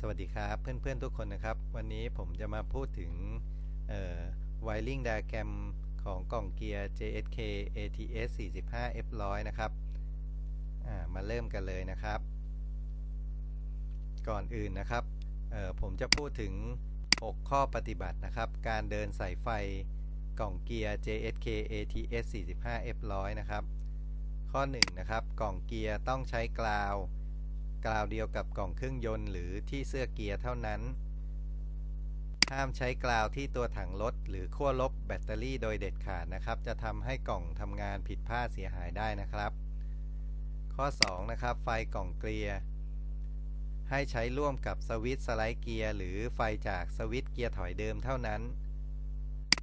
สวัสดีครับเพื่อนๆทุกคนนะครับ วันนี้ผมจะมาพูดถึงไวริงไดอะแกรมของกล่องเกียร์ JSK ATS 45 F100 นะครับมาเริ่มกันเลยนะครับ ก่อนอื่นนะครับผมจะพูดถึง 6 ข้อปฏิบัตินะครับ การเดินสายไฟกล่องเกียร์ JSK ATS 45 F100 นะครับ ข้อ 1 นะครับ กล่องเกียร์ต้องใช้กราว กราวเดียวกับกล่องเครื่องยนต์หรือที่เสื้อเกียร์เท่านั้น ห้ามใช้กราวที่ตัวถังรถหรือขั้วลบแบตเตอรี่โดยเด็ดขาดนะครับ จะทำให้กล่องทำงานผิดพลาดเสียหายได้นะครับ ข้อ 2 นะครับ ไฟกล่องเกียร์ให้ใช้ร่วมกับสวิตช์สไลด์เกียร์หรือไฟจากสวิตช์เกียร์ถอยเดิมเท่านั้น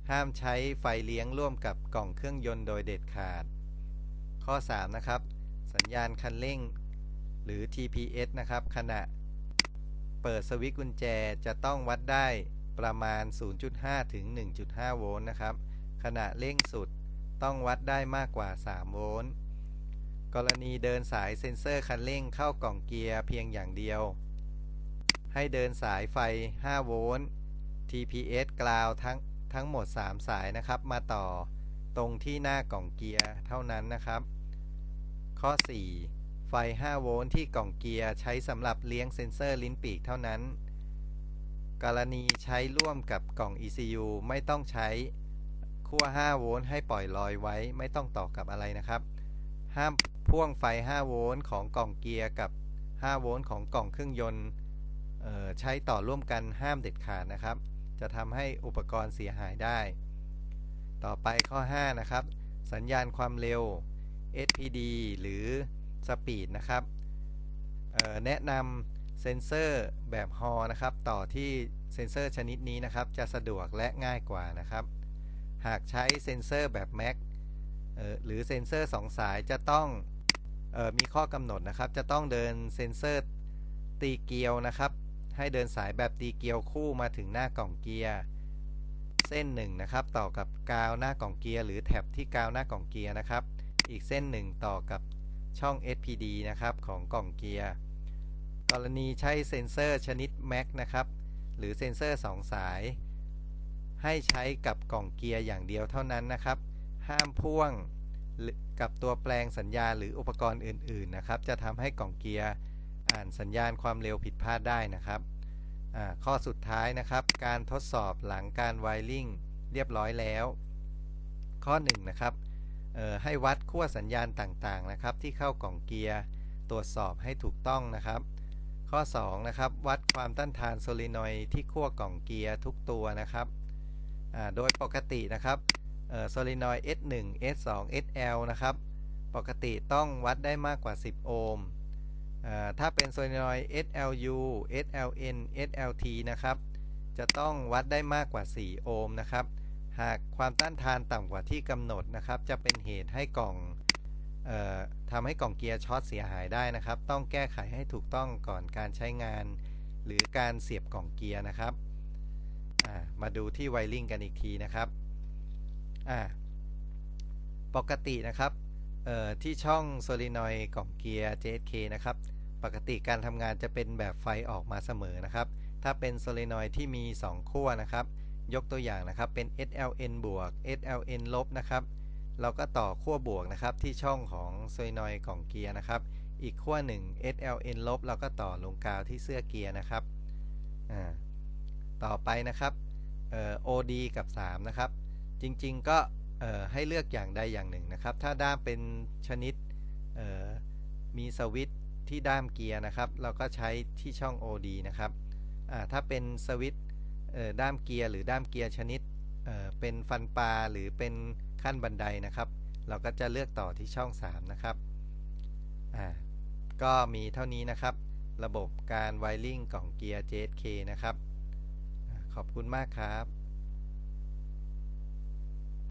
ห้ามใช้ไฟเลี้ยงร่วมกับกล่องเครื่องยนต์โดยเด็ดขาด ข้อ 3 นะครับ สัญญาณคันเร่ง หรือ TPS นะครับ ขณะเปิดสวิตช์กุญแจจะต้องวัดได้ประมาณ 0.5 ถึง 1.5 โวลต์นะครับ ขณะเร่งสุดต้องวัดได้มากกว่า 3 โวลต์ กรณีเดินสายเซ็นเซอร์คันเร่งเข้ากล่องเกียร์เพียงอย่างเดียว ให้เดินสายไฟ 5 โวลต์ TPS กราวทั้งทั้งหมด 3 สายนะครับ มาต่อตรงที่หน้ากล่องเกียร์เท่านั้นนะครับ ข้อ 4 ไฟ 5 โวลต์ที่กล่องเกียร์ใช้สำหรับเลี้ยงเซ็นเซอร์ลิ้นปีกเท่านั้น กรณีใช้ร่วมกับกล่อง ECU ไม่ต้องใช้ขั้ว 5 โวลต์ให้ปล่อยลอยไว้ไม่ต้องต่อกับอะไรนะครับ ห้ามพ่วงไฟ 5 โวลต์ของกล่องเกียร์กับ 5 โวลต์ของกล่องเครื่องยนต์ใช้ต่อร่วมกันห้ามเด็ดขาดนะครับ จะทำให้อุปกรณ์เสียหายได้ ต่อไปข้อ 5 นะครับ สัญญาณความเร็ว SPD หรือ สปีดนะครับแนะนำเซนเซอร์แบบฮอนะครับ ต่อที่เซนเซอร์ชนิดนี้นะครับ จะสะดวกและง่ายกว่านะครับ หากใช้เซนเซอร์แบบ Mac หรือเซนเซอร์2สายจะต้องออมีข้อกำหนดนะครับ จะต้องเดินเซนเซอร์ตีเกลียวนะครับ ให้เดินสายแบบตีเกลียวคู่มาถึงหน้ากล่องเกียร์เส้นหนึ่งนะครับ ต่อกับกาวหน้ากล่องเกียร์หรือแท็บที่กาวหน้ากล่องเกียร์นะครับ อีกเส้นหนึ่งต่อกับ ช่อง SPD นะครับของกล่องเกียร์ กรณีใช้เซ็นเซอร์ชนิด Mac นะครับ หรือเซ็นเซอร์ 2 สาย ให้ใช้กับกล่องเกียร์อย่างเดียวเท่านั้นนะครับ ห้ามพ่วงกับตัวแปลงสัญญาณหรืออุปกรณ์อื่น ๆ นะครับ จะทำให้กล่องเกียร์อ่านสัญญาณความเร็วผิดพลาดได้นะครับ ข้อสุดท้ายนะครับ การทดสอบหลังการไวริงเรียบร้อยแล้ว ข้อ 1 นะครับ ให้วัดขั้วสัญญาณต่างๆนะครับ ที่เข้ากล่องเกียร์ตรวจสอบให้ถูกต้องนะครับ ข้อ2นะครับวัดความต้านทานโซลินอยที่ขั้วกล่องเกียร์ทุกตัวนะครับโดยปกตินะครับโซลินอย S1 S2 SL นะครับปกติต้องวัดได้มากกว่า 10 โอห์มถ้าเป็นโซลินอย SLU SLN SLT นะครับจะต้องวัดได้มากกว่า 4 โอห์มนะครับ หากความต้านทานต่ำกว่าที่กำหนดนะครับ จะเป็นเหตุให้กล่องออทำให้กล่องเกียร์ช็อตเสียหายได้นะครับ ต้องแก้ไขให้ถูกต้องก่อนการใช้งาน หรือการเสียบกล่องเกียร์นะครับมาดูที่ไวริงกันอีกทีนะครับปกตินะครับที่ช่องโซลินอยกล่องเกียร์ JSK นะครับ ปกติการทำงานจะเป็นแบบไฟออกมาเสมอนะครับ ถ้าเป็นโซลินอยที่มี 2 ขั้วนะครับ ยกตัวอย่างนะครับเป็น SLN บวก SLN ลบนะครับเราก็ต่อขั้วบวกนะครับที่ช่องของโซยนอยกล่องเกียร์นะครับ อีกขั้วหนึ่ง SLN ลบเราก็ต่อลงกาวที่เสื้อเกียร์นะครับต่อไปนะครับออ OD กับ 3 นะครับ จริงๆก็ให้เลือกอย่างใดอย่างหนึ่งนะครับ ถ้าด้ามเป็นชนิดมีสวิตที่ด้ามเกียร์นะครับ เราก็ใช้ที่ช่อง OD นะครับถ้าเป็นสวิต ด้ามเกียร์หรือด้ามเกียร์ชนิดเป็นฟันปลาหรือเป็นขั้นบันไดนะครับ เราก็จะเลือกต่อที่ช่อง 3 นะครับก็มีเท่านี้นะครับ ระบบการไวริงกล่องเกียร์ JSK นะครับ ขอบคุณมากครับ